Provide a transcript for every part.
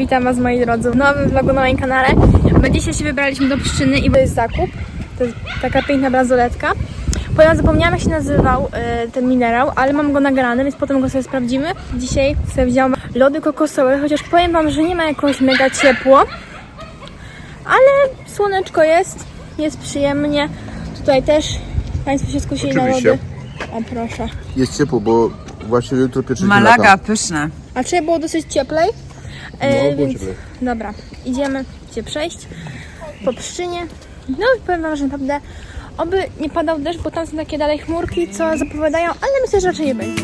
Witam Was moi drodzy w nowym vlogu na moim kanale. My dzisiaj się wybraliśmy do Pszczyny i to jest zakup. To jest taka piękna bransoletka. Powiem, zapomniałam jak się nazywał e, ten minerał, ale mam go nagrany, więc potem go sobie sprawdzimy. Dzisiaj sobie wziąłam lody kokosowe, chociaż powiem Wam, że nie ma jakoś mega ciepło. Ale słoneczko jest, jest przyjemnie. Tutaj też Państwo się skusili na lody. O proszę. Jest ciepło, bo właśnie jutro pierwszy dzień Malaga, lata. pyszne. A czy było dosyć cieplej? E, No, było więc dobra, idziemy się przejść po pszczynie. No i powiem wam, że naprawdę oby nie padał deszcz, bo tam są takie dalej chmurki, co zapowiadają, ale myślę, że raczej nie będzie.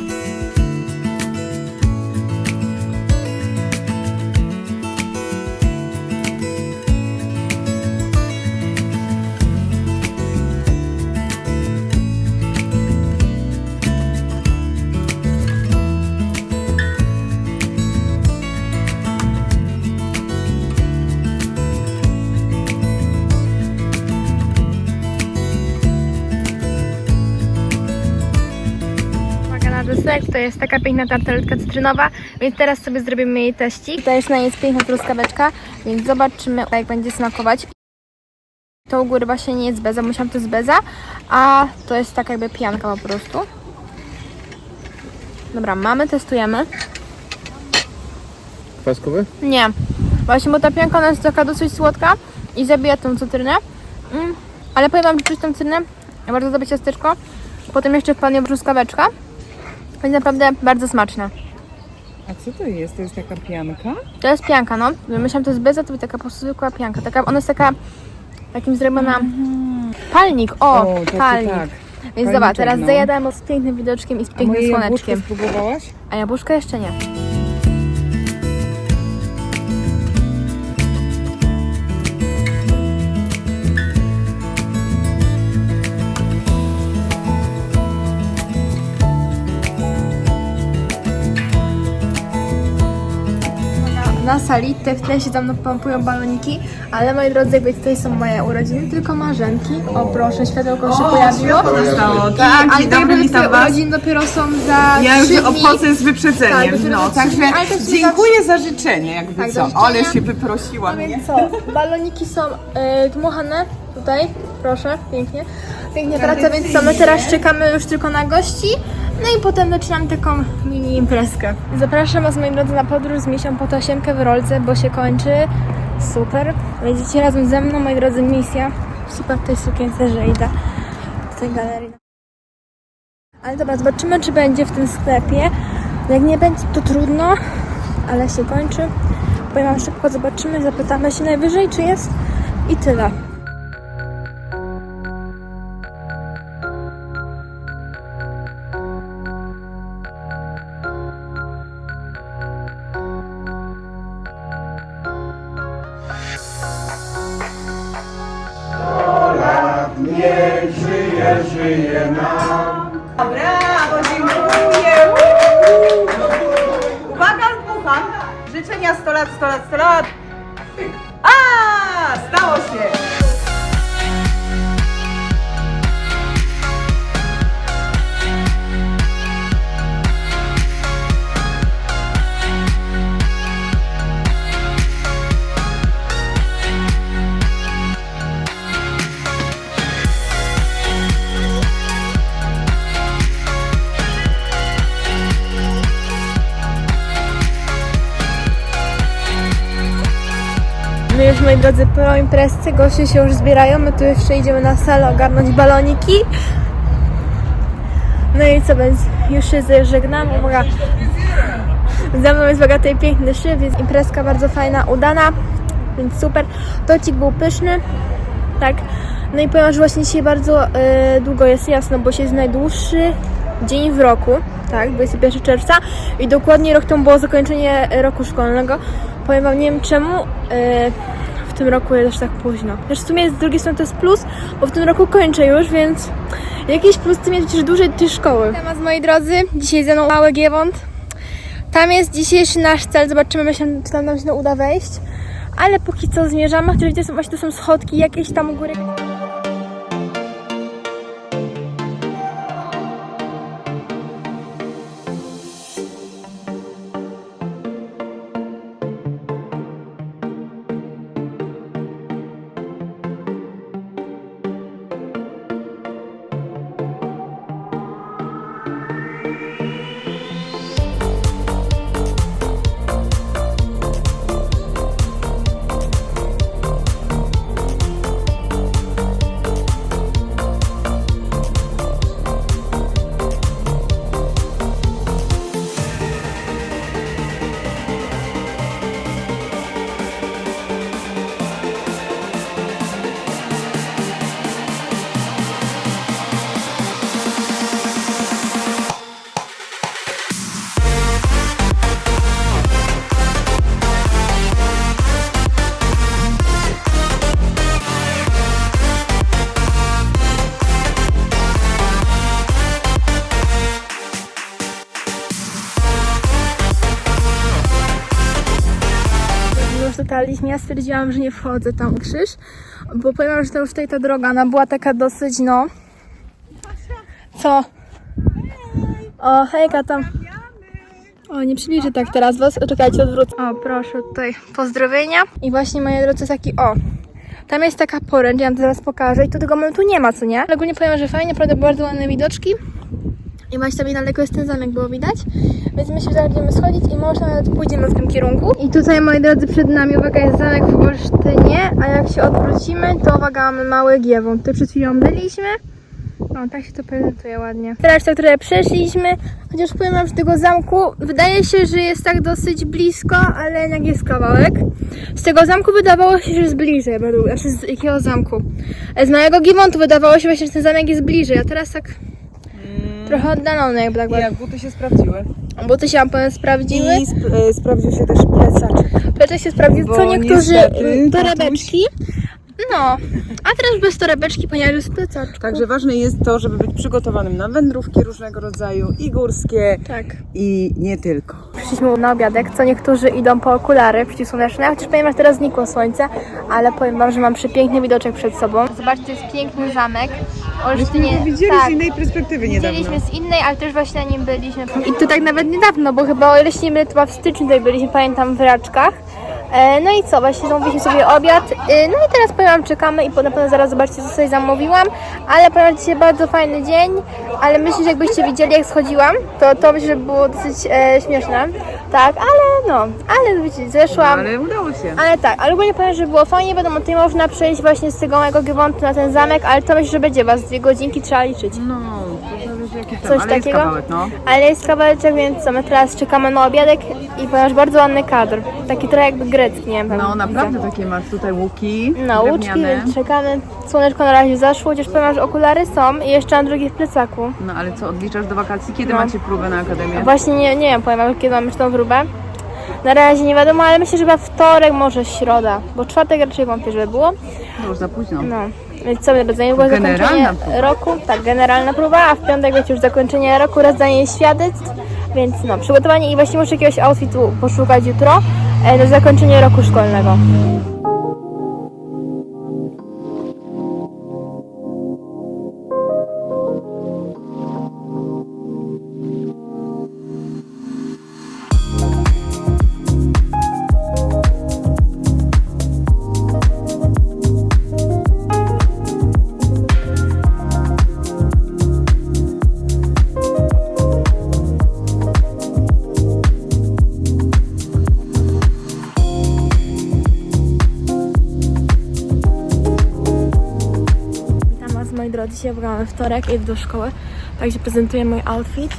To jest taka piękna tarteletka cytrynowa, więc teraz sobie zrobimy jej teścik. Tutaj już na niej jest piękna truskaweczka, więc zobaczymy jak będzie smakować. To u góry właśnie nie jest beza, musiałam to z beza, a to jest taka jakby pianka po prostu. Dobra, mamy, testujemy. Kwaskowy? Nie. Właśnie, bo ta pianka ona jest taka dosyć słodka i zabija tą cytrynę. Mm. Ale powiem wam, że czuć tą cytrynę. Bardzo dobre ciasteczko. Potem jeszcze wpadnie truskaweczka. Będzie naprawdę bardzo smaczne. A co to jest? To jest taka pianka? To jest pianka, no. Myślałam, to jest beza, to jest taka po prostu zwykła pianka. Taka, ona jest taka takim zrobiona... Palnik, o, O, palnik. tak. Więc Palniczek, zobacz, teraz no. zajadamy z pięknym widoczkiem i z pięknym moje jabłuszko słoneczkiem. spróbowałaś? A jabłuszka jeszcze nie. Na sali te w tle się tam pompują baloniki, ale moi drodzy, jakby tutaj są moje urodziny, tylko marzenki. O proszę, światełko się pojawiło. Zostało. Tak, ale dzień tak dobry, witam was. urodziny dopiero są za Ja już trzy dni. obchodzę z Tak, wyprzedzeniem, dopiero no, za także ale to dziękuję za życzenie, jakby Tak, co. za Ale się wyprosiła No mnie. więc co, baloniki są e, dmuchane tutaj, proszę, pięknie. Pięknie praca, więc co, my teraz czekamy już tylko na gości, no i potem zaczynam taką mini imprezkę. Zapraszam Was, moi drodzy, na podróż z misią po tasiemkę w Rolce, bo się kończy. Super. Będziecie razem ze mną, moi drodzy, misja. Super w tej sukience, że idę do tej galerii. Ale dobra, zobaczymy, czy będzie w tym sklepie. Jak nie będzie, to trudno, ale się kończy. Powiem wam szybko, zobaczymy, zapytamy się najwyżej, czy jest i tyle. Drodzy, po imprezce, goście się już zbierają, my tu jeszcze idziemy na salę ogarnąć baloniki. No i co, więc już się żegnam, uwaga. Za mną jest uwaga tutaj piękny szyb, więc imprezka bardzo fajna, udana, więc super. Tocik był pyszny, tak. No i powiem, że właśnie dzisiaj bardzo e, długo jest jasno, bo się jest najdłuższy dzień w roku, tak, 21 czerwca i dokładnie rok temu było zakończenie roku szkolnego. Powiem wam, nie wiem czemu w tym roku jest aż tak późno. Też w sumie z drugiej strony to jest plus, bo w tym roku kończę już, więc jakiś plus tym jest, że dłużej tej szkoły. Temat, moi drodzy, dzisiaj ze mną mały Giewont. Tam jest dzisiejszy nasz cel, zobaczymy, myślę, czy tam nam się uda wejść. Ale póki co zmierzamy, chociaż są właśnie to są schodki jakieś tam u góry. Dotarliśmy. Ja stwierdziłam, że nie wchodzę tam krzyż, bo powiem że to już tutaj ta droga, ona była taka dosyć, no... Co? O, hejka tam. O, nie przybliżę tak teraz was. Czekajcie, odwrócę. O, proszę, tutaj pozdrowienia. I właśnie, moi drodzy, taki, o. Tam jest taka poręcz, ja wam teraz pokażę i tu tego momentu nie ma, co nie? Ale ogólnie powiem, że fajnie, naprawdę bardzo ładne widoczki. I właśnie tam niedaleko jest ten zamek, było widać. Więc myślę, że zaraz będziemy schodzić i może nawet pójdziemy w tym kierunku. I tutaj, moi drodzy, przed nami, uwaga, jest zamek w Olsztynie, a jak się odwrócimy, to uwaga, mamy małe Giewą. Tutaj przed chwilą byliśmy. O, tak się to prezentuje ładnie. Teraz tak trochę przeszliśmy, chociaż powiem wam, że tego zamku wydaje się, że jest tak dosyć blisko, ale jednak jest kawałek. Z tego zamku wydawało się, że jest bliżej, według, znaczy z jakiego zamku? Z małego Giewontu wydawało się właśnie, że ten zamek jest bliżej, a teraz tak trochę oddalony jakby tak I jak buty się sprawdziły. bo to się powiem sprawdziły. I sp- e, sprawdził się też plecaczek. Plecze się sprawdził, co niektórzy niestety, tatuś- torebeczki. No, a teraz bez torebeczki, ponieważ jest plecaczku. Także ważne jest to, żeby być przygotowanym na wędrówki różnego rodzaju i górskie Tak. i nie tylko. Przyszliśmy na obiadek, co niektórzy idą po okulary przeciwsłoneczne, chociaż powiem, że teraz znikło słońce, ale powiem wam, że mam przepiękny widoczek przed sobą. Zobaczcie, jest piękny zamek. Olsztynie, Widzieli tak, z innej perspektywy niedawno. widzieliśmy z innej, ale też właśnie na nim byliśmy. I to tak nawet niedawno, bo chyba o ile się nie mylę, to chyba w styczniu tutaj byliśmy, pamiętam, w Raczkach. E, No i co, właśnie zamówiliśmy sobie obiad. E, No i teraz powiem wam, czekamy i na pewno zaraz zobaczycie, co sobie zamówiłam. Ale powiem dzisiaj bardzo fajny dzień, ale myślę, że jakbyście widzieli, jak schodziłam, to to myślę, że było dosyć e, śmieszne. Tak, ale no, ale wiecie, zeszłam. Ale udało się. Ale tak, ale ogólnie powiem, że było fajnie, wiadomo, tutaj można przejść właśnie z tego małego Giewontu na ten zamek, ale to myślę, że będzie was dwie godzinki, trzeba liczyć. No, Coś ale takiego? jest kawałek, no. Ale jest kawałeczek, więc co, my teraz czekamy na obiadek i ponieważ bardzo ładny kadr, taki trochę jakby grecki, nie wiem. No widzę. naprawdę takie masz tutaj łuki No, łuczki, więc czekamy. Słoneczko na razie zaszło, chociaż powiem, że okulary są i jeszcze mam drugie w plecaku. No ale co, odliczasz do wakacji? Kiedy No. macie próbę na akademię? Właśnie nie, nie wiem, powiem kiedy mamy już tą próbę. Na razie nie wiadomo, ale myślę, że chyba wtorek, może środa, bo czwartek raczej wątpię, żeby było. To już za późno. No, więc co będę za niedługo Generalna zakończenie próba. roku. Tak, generalna próba, a w piątek będzie już zakończenie roku, rozdanie świadectw. Więc no, przygotowanie i właśnie muszę jakiegoś outfitu poszukać jutro e, na zakończenie roku szkolnego. Drodzy, dzisiaj mamy wtorek, idę do szkoły, także prezentuję mój outfit.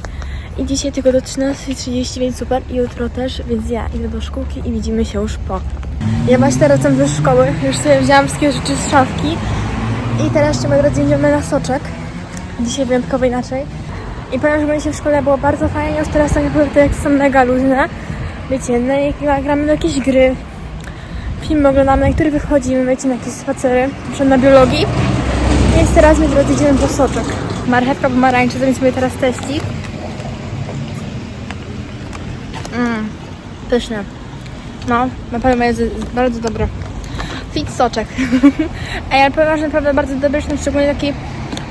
I dzisiaj tylko do 13.30, więc super. I jutro też, więc ja idę do szkółki i widzimy się już po. Ja właśnie teraz wracam do szkoły, już sobie wzięłam wszystkie rzeczy z szafki. I teraz jeszcze moi drodzy na soczek. Dzisiaj wyjątkowo inaczej. I powiem, że będzie się w szkole było bardzo fajnie, już teraz tak naprawdę są mega luźne. Wiecie, no i gramy na jakieś gry, filmy oglądamy, na których wychodzimy, wiecie, na jakieś spacery, na przykład na biologii. Więc teraz my drodzy idziemy po soczek. Marchewka pomarańczy, zrobimy sobie teraz teścik. Mmm, pyszne. No, na pewno jest bardzo dobre. Fit soczek. Ej, ale powiem, że naprawdę bardzo dobry, szczególnie taki...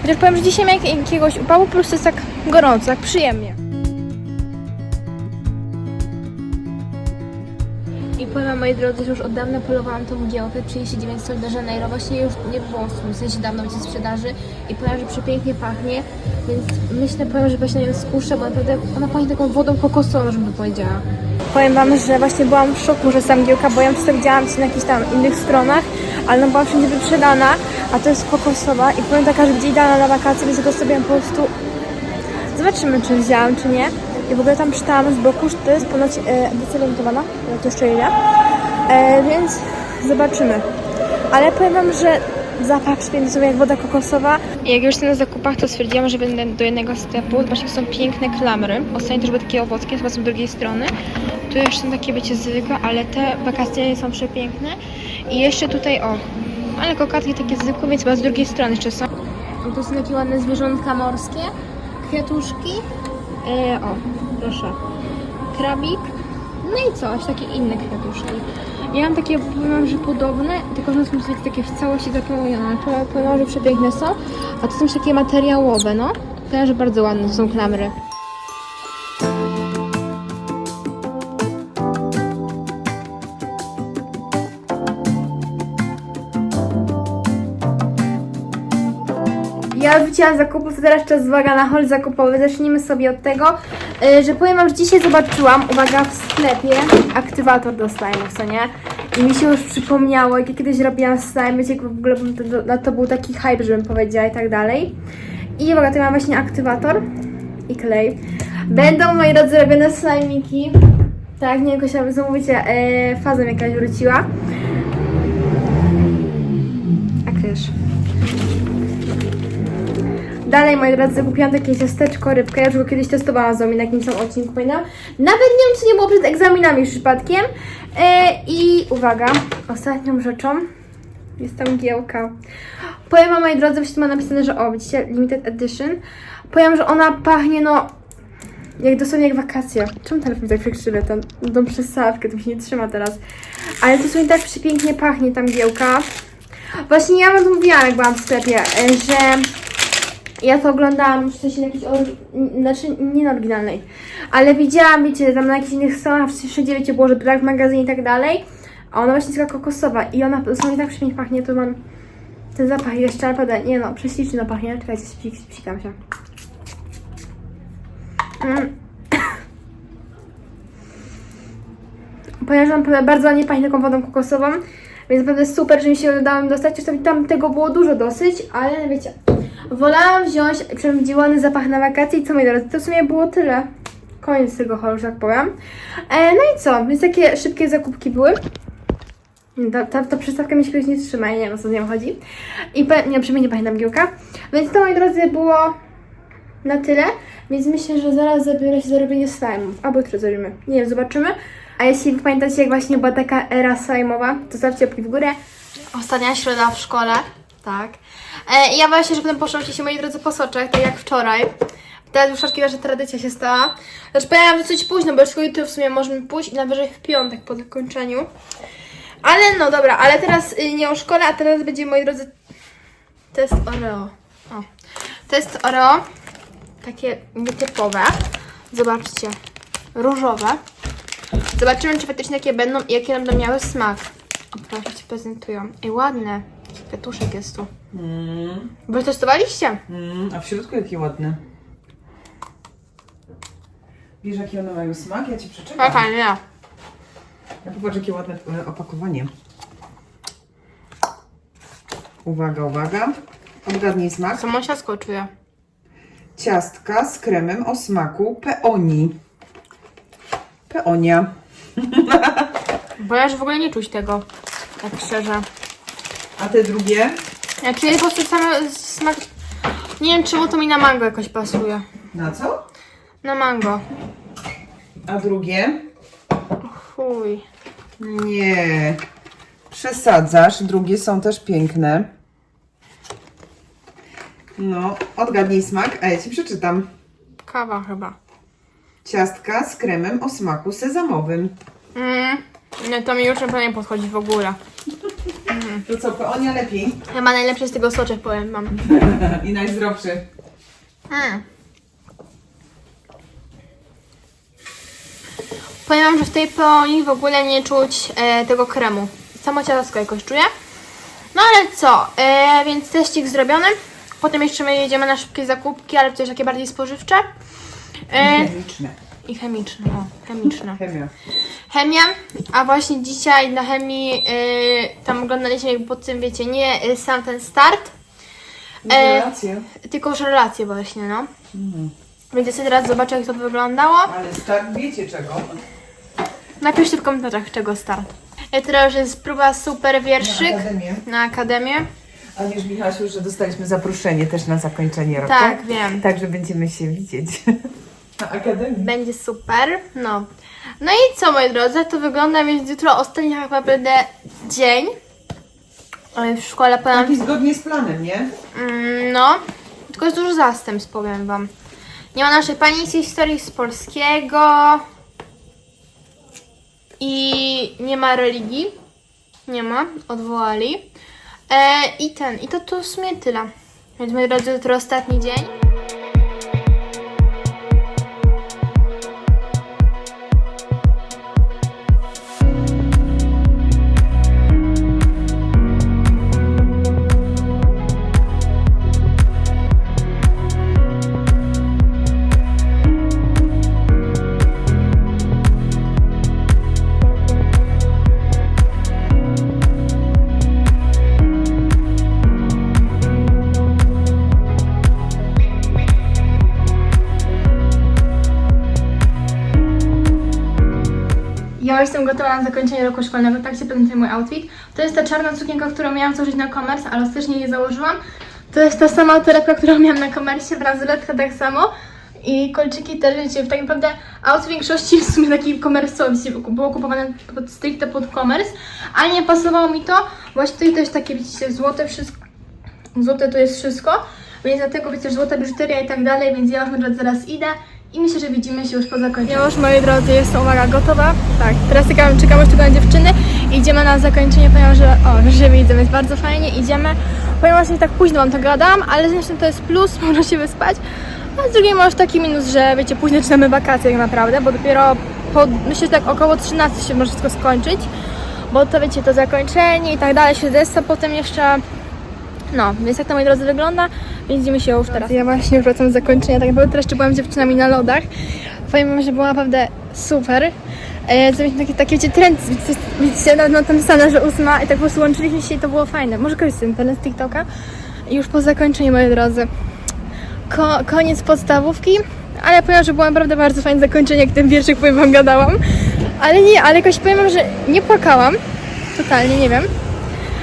Chociaż powiem, że dzisiaj miałem jak- jakiegoś upału, prostu jest tak gorąco, tak przyjemnie. Wam, moi drodzy, że już od dawna polowałam tą mgiełkę 39 Sol de Janeiro. Właśnie już nie było w sensie dawno będzie sprzedaży i powiem, że przepięknie pachnie, więc myślę, powiem, że właśnie na nią skuszę, bo naprawdę ona pachnie taką wodą kokosową, żebym powiedziała. Powiem wam, że właśnie byłam w szoku, że sam mgiełka, bo ja często widziałam się na jakichś tam innych stronach, ale ona była wszędzie wyprzedana, a to jest kokosowa i powiem taka, że będzie idealna na wakacje, więc go sobie po prostu Zobaczymy, czy wzięłam, czy nie. I w ogóle tam czytałam z boku, że to jest ponoć e, edycja limitowana, jak to jeszcze ile. E, więc zobaczymy. Ale powiem wam, że zapach sobie jak woda kokosowa. Jak już jestem na zakupach, to stwierdziłam, że będę do jednego sklepu. Zobaczcie, są piękne klamry. Ostatnio też były takie owockie, chyba są z drugiej strony. Tu jeszcze są takie, wiecie, zwykłe, ale te wakacyjne są przepiękne. I jeszcze tutaj, o, ale kokatki takie zwykłe, więc chyba z drugiej strony jeszcze są. Tu są takie ładne zwierzątka morskie, kwiatuszki. E, o, proszę. Krabik. No i coś, takie inne kwiatuszki. Ja mam takie, powiem, że podobne, tylko że są takie w całości zapełnione. To powiem, że przepiękne są, a to są takie materiałowe, no. Że bardzo ładne są klamry. Z zakupów, to teraz czas uwaga na hol zakupowy. Zacznijmy sobie od tego, y, że powiem wam, że dzisiaj zobaczyłam, uwaga, w sklepie aktywator do slime'ów, co nie? I mi się już przypomniało, jak ja kiedyś robiłam slime, wiecie, w ogóle to, na to był taki hype, żebym powiedziała i tak dalej. I uwaga, tu mam właśnie aktywator i klej. Będą, moi drodzy, robione slajmiki. Tak, nie jakoś tam znowu wiecie, e, faza mi jakaś wróciła. A krysz. Dalej, moi drodzy, kupiłam takie ciasteczko, rybkę. Ja już go kiedyś testowałam z wami na jakimś tam odcinku, pamiętam. Nawet nie wiem, czy nie było przed egzaminami przypadkiem. E, I uwaga, ostatnią rzeczą jest tam giełka. Powiem wam, moi drodzy, właśnie ma napisane, że o, widzicie, limited edition. Powiem, że ona pachnie, no, jak dosłownie jak wakacje. Czemu telefon tak przekrzywia ten, tą przystawkę, to mi nie trzyma teraz. Ale to sobie tak przepięknie pachnie tam giełka. Właśnie ja wam mówiłam, jak byłam w sklepie, e, że ja to oglądałam w sensie na jakiejś, n- znaczy nie na oryginalnej, ale widziałam, wiecie, tam na jakichś innych stronach, wszędzie wiecie, było, że brak magazynie i tak dalej, a ona właśnie taka kokosowa i ona dosłownie tak przepięknie pachnie, to mam ten zapach jeszcze naprawdę, nie no, prześlicznie no pachnie, czekajcie, spik, spikam się. Mm. Ponieważ mam bardzo ładnie pachnie taką wodą kokosową, więc naprawdę super, że mi się udało dostać. Zresztą tam tego było dużo dosyć, ale wiecie, wolałam wziąć przewidziany zapach na wakacje i co moi drodzy, to w sumie było tyle. Koniec tego holu, że tak powiem. E, no i co, więc takie szybkie zakupki były. Ta, ta, ta przystawka mi się jakoś nie trzyma, ja nie wiem o co z nią chodzi. I nie, przynajmniej nie pamiętam giełka. Więc to moi drodzy było na tyle, więc myślę, że zaraz zabiorę się za robienie slime'ów. Albo jutro zrobimy. Nie wiem, zobaczymy. A jeśli pamiętacie, jak właśnie była taka era slime'owa, to zostawcie łapki w górę. Ostatnia środa w szkole, tak. E, ja właśnie, że potem poszłam się, moi drodzy, po soczach, tak jak wczoraj. Teraz już szafki nasza tradycja się stała. Znaczy, powinnam dosyć późno, bo już jutro w sumie możemy pójść i najwyżej w piątek po zakończeniu. Ale no dobra, ale teraz y, nie o szkole, a teraz będzie, moi drodzy, test Oreo. O. Test Oreo. Takie nietypowe. Zobaczcie. Różowe. Zobaczymy, czy faktycznie takie będą i jakie będą miały smak. O, proszę, się prezentują. Ej, ładne. Kwiatuszek jest tu. Mm, Wy testowaliście? mm, a w środku jakie ładne. Wiesz, jakie one mają smak? Ja ci przeczytam. No fajnie, ja. Ja popatrz, jakie ładne e, opakowanie. Uwaga, uwaga. Odgadnij smak. Co mąsiasko czuję. Ciastka z kremem o smaku peoni. Peonia. Bo ja już w ogóle nie czuć tego. Tak szczerze. A te drugie? Ja czuję po prostu same smak... Nie wiem, czemu to mi na mango jakoś pasuje. Na co? Na mango. A drugie? Fuj. Nie. Przesadzasz. Drugie są też piękne. No, odgadnij smak, a ja ci przeczytam. Kawa chyba. Ciastka z kremem o smaku sezamowym. Mm. Nie, to mi już na nie podchodzi w ogóle. To co, peonia lepiej? Chyba najlepszy z tego soczek, powiem wam. I najzdrowszy. Mm. Powiem wam, że w tej peonii w ogóle nie czuć e, tego kremu. Samo ciastko jakoś czuję. No ale co, e, więc teścik zrobiony. Potem jeszcze my jedziemy na szybkie zakupki, ale też takie bardziej spożywcze. E. I chemiczne, o, chemiczne. Chemia. Chemia, a właśnie dzisiaj na chemii y, tam oglądaliśmy jakby pod tym, wiecie, nie y, sam ten start, E, Rację. tylko już relacje właśnie, no. Więc ja sobie teraz zobaczę, jak to wyglądało. Ale start wiecie czego? Napiszcie w komentarzach, czego start. I teraz jest próba super wierszyk Na akademię. na akademię. A wiesz, Michasiu, że dostaliśmy zaproszenie też na zakończenie roku. Tak, wiem. Także będziemy się widzieć. Na akademii. Będzie super, no. No i co, moi drodzy, to wygląda, więc jutro ostatni tak naprawdę dzień. W szkole powiem Taki zgodnie z planem, nie? Mm, No, tylko jest dużo zastępstw, powiem wam. Nie ma naszej pani z historii z polskiego. i nie ma religii. Nie ma, odwołali. E, I ten, i to, to w sumie tyle. Więc moi drodzy, jutro ostatni dzień. Na zakończenie roku szkolnego, tak się prezentuje mój outfit. To jest ta czarna sukienka, którą miałam założyć na commerce, ale ostatecznie nie założyłam. To jest ta sama torebka, którą miałam na commerce, bransoletka tak samo. I kolczyki też, wiecie, tak naprawdę outfit w większości w sumie taki komersowy, było kupowane pod, stricte pod commerce, ale nie pasowało mi to, właśnie tutaj też takie, widzicie, złote wszystko, złote to jest wszystko, więc dlatego wiecie, złota biżuteria i tak dalej, więc ja już zaraz idę i myślę, że widzimy się już po zakończeniu. Już moi drodzy jestem, uwaga, gotowa. Tak, teraz czekam, czekam już tylko na dziewczyny. Idziemy na zakończenie, ponieważ, o, już się widzimy, jest bardzo fajnie, idziemy. Ponieważ nie tak późno wam to gadam, ale z to jest plus, można się wyspać, a z drugiej masz taki minus, że wiecie, późno zaczynamy wakacje tak naprawdę, bo dopiero po, myślę, że tak około 13 się może wszystko skończyć, bo to wiecie, to zakończenie i tak dalej, świadectwo, potem jeszcze no, więc tak to moi drodzy wygląda, więc widzimy się już teraz. Ja właśnie wracam z zakończenia, tak naprawdę teraz jeszcze byłam z dziewczynami na lodach. Powiem wam, że było naprawdę super. E, Zrobiliśmy taki, taki wiecie, trend, widzicie, no, no, tam napisane, że ósma i tak po prostu łączyliśmy się i to było fajne. Może kogoś z internet z TikToka. I już po zakończeniu, moi drodzy, ko koniec podstawówki, ale powiem, że było naprawdę bardzo fajne zakończenie, jak ten wierszyk powiem wam gadałam. Ale nie, ale jakoś powiem wam, że nie płakałam. Totalnie, nie wiem.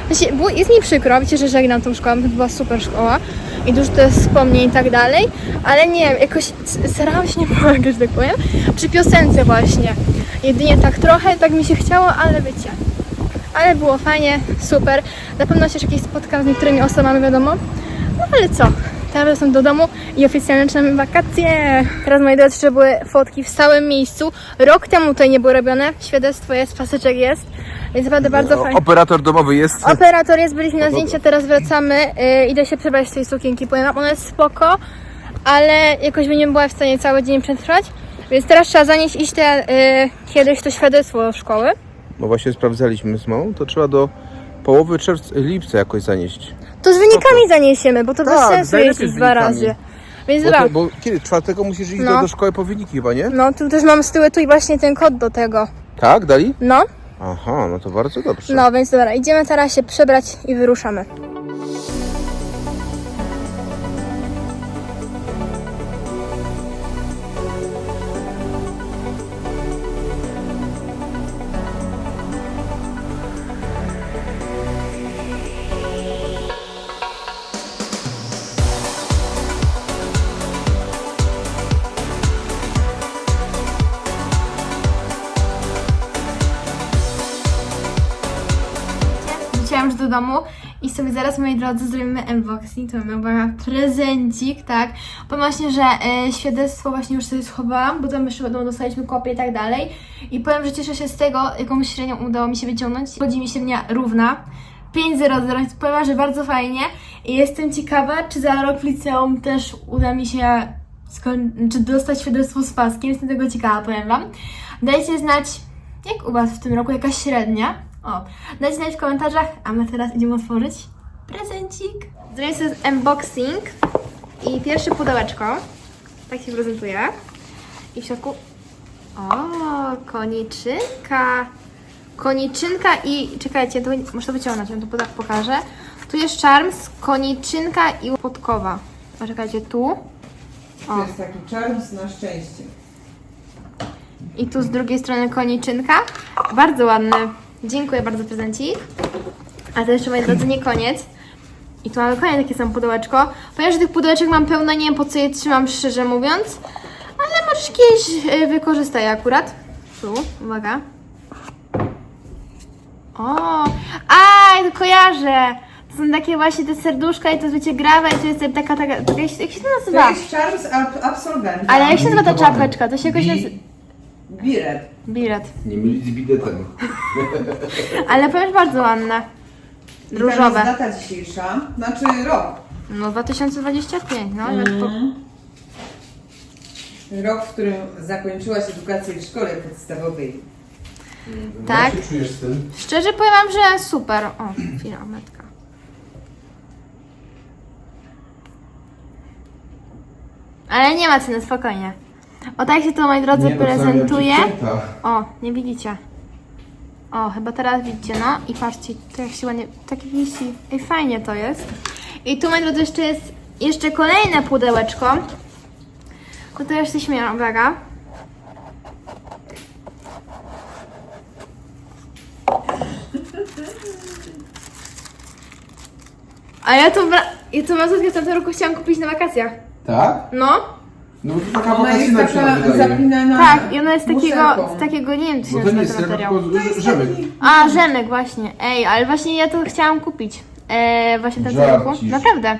Właśnie, było, jest mi przykro, wiecie, że żegnam tą szkołę, to była super szkoła i dużo to jest wspomnień i tak dalej, ale nie wiem, jakoś starałam się nie że tak powiem, przy piosence właśnie. Jedynie tak trochę, tak mi się chciało, ale wiecie. Ale było fajnie, super. Na pewno się jakieś spotkam z niektórymi osobami, wiadomo. No ale co? Teraz wracam do domu i oficjalnie zaczynamy wakacje. Teraz moi drodzy, jeszcze były fotki w stałym miejscu. Rok temu tutaj nie były robione. Świadectwo jest, paseczek jest. Więc naprawdę bardzo fajnie. Operator domowy jest. Operator jest, byliśmy na zdjęcia, teraz wracamy. Yy, idę się przebrać z tej sukienki, powiem wam, ona jest spoko, ale jakoś by nie była w stanie cały dzień przetrwać. Więc teraz trzeba zanieść iść te, yy, kiedyś to świadectwo do szkoły. No właśnie sprawdzaliśmy z mamą, to trzeba do połowy czerwca, lipca jakoś zanieść. To z wynikami zaniesiemy, bo to bez Tak, sensu najlepiej jeździć z dwa wynikami. razy. Więc Bo, dobra, bo kiedy? Czwartego musisz iść No. do, do szkoły po wyniki chyba, nie? no tu też mam z tyłu tu i właśnie ten kod do tego. Tak, dali? No, Aha, no to bardzo dobrze. no więc dobra, idziemy teraz się przebrać i wyruszamy. Sobie zaraz, moi drodzy, zrobimy unboxing. To mamy uwaga, prezencik, tak. Powiem właśnie, że e, świadectwo właśnie już sobie schowałam, bo tam jeszcze będą dostaliśmy kopię i tak dalej. I powiem, że cieszę się z tego, jaką średnią udało mi się wyciągnąć. Chodzi mi średnia równa. 5.00, więc powiem, że bardzo fajnie. I jestem ciekawa, czy za rok w liceum też uda mi się czy dostać świadectwo z paskiem. Jestem tego ciekawa, powiem Wam. Dajcie znać, jak u Was w tym roku, jakaś średnia. O, dajcie znać w komentarzach, a my teraz idziemy otworzyć prezencik. Zrobię sobie unboxing i pierwsze pudełeczko. Tak się prezentuje. I w środku... O, koniczynka. Koniczynka i... Czekajcie, to muszę to wyciągnąć, ja to pokażę. Tu jest charms, koniczynka i podkowa. Czekajcie, tu. O. To jest taki czarns na szczęście. I tu z drugiej strony koniczynka. Bardzo ładny. Dziękuję bardzo prezencik. A to jeszcze, moi drodzy, nie koniec. I tu mamy kolejne takie samo pudełeczko. Ponieważ tych pudełeczek mam pełno, nie wiem po co je trzymam, szczerze mówiąc. Ale może kiedyś wykorzystaję akurat. Tu, uwaga. O, a, to kojarzę. To są takie właśnie te serduszka i to jest, wiecie, grawa i to jest taka, taka, taka jak się to To nazywa? jest czarns ab- absolwenta. Ale jak się nazywa ta czapeczka? To się jakoś nazywa... Bilet. Bilet. Nie mylić z biletem. Ale powiem bardzo ładne. I tam jest Różowe. data dzisiejsza, znaczy rok. No 2025, no. po- Rok, w którym zakończyłaś edukację w szkole podstawowej. Tak. Jak się czujesz z tym? Szczerze powiem wam, że super. O, chwila, metka. Ale nie ma ceny, spokojnie. O tak się to, moi drodzy, Nie, no, prezentuje. czyta. O, nie widzicie. O, chyba teraz widzicie, no. I patrzcie, to jak się ładnie, takie wisi. Ej, fajnie to jest. I tu, moi drodzy, jeszcze jest jeszcze kolejne pudełeczko. Tutaj już się śmieję, uwaga. A ja to, wra- ja to w tamtym roku chciałam kupić na wakacjach. Tak? No, No to taka Ona jest wakacyjna taka zapinana tak, i ona jest takiego, z takiego, nie wiem, co się Bo to nazywa jest ten srebro, materiał. tylko rzemek. A, rzemek właśnie. Ej, ale właśnie ja to chciałam kupić. E, właśnie roku. Żarcisz. Naprawdę.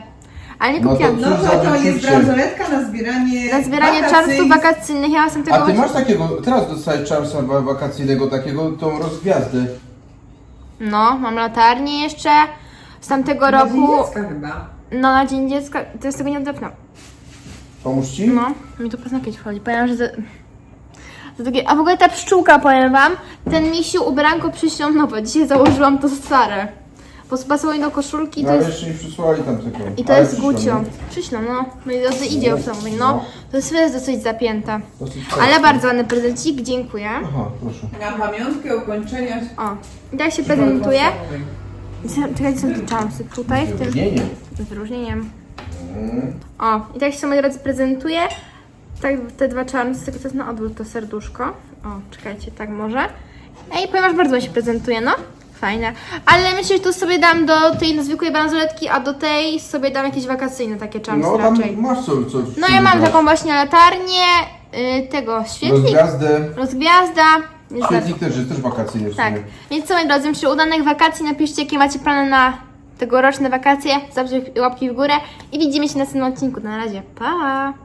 Ale nie No to kupiłam. No to, to jest bransoletka na zbieranie Na zbieranie czarnków wakacyjnych ja jestem tego A ty właśnie- masz takiego, teraz dostałeś czarsa wa- wakacyjnego, takiego, tą rozgwiazdę. No, mam latarnię jeszcze z tamtego Na Dzień roku. dziecka chyba. No, na Dzień Dziecka. To jest tego nie odepnę. Pomóż ci? No, mi tu paznakieć wchodzi. Powiem, że za, za takie... A w ogóle ta pszczółka, powiem wam, ten misiu ubranko przyślą nowe. Dzisiaj założyłam to stare. Bo pasowało mi do koszulki i No, to jest... jeszcze nie przysłali tam tego. I to Ale jest gucio. nie? Przyślą, no. Moi drodzy, idzie w zamówień, no. To jest, jest dosyć zapięte. Dosyć Ale fajnie. bardzo ładny prezencik, dziękuję. Aha, proszę. Na pamiątkę ukończenia O, i tak się prezentuje. Czekajcie, są te czamsy tutaj, w tym z wyróżnieniem. O, i tak się moi drodzy prezentuje. Tak, te dwa czarnsy, tylko to jest na odwrót to serduszko. O, czekajcie, tak może. Ej, powiem, aż bardzo mi się prezentuje, no. Fajne. Ale myślę, że tu sobie dam do tej no, zwykłej bransoletki, a do tej sobie dam jakieś wakacyjne takie czarnsy No tam raczej. masz co, co No ja mam taką właśnie latarnię, y, tego, świetlik, Rozgwiazdę. rozgwiazda. Świetlik też jest też wakacyjny w Tak. sumie. Więc co moi drodzy, życzę udanych wakacji. Napiszcie, jakie macie plany na tegoroczne wakacje. Zostawcie łapki w górę i widzimy się na następnym odcinku. Na razie. Pa!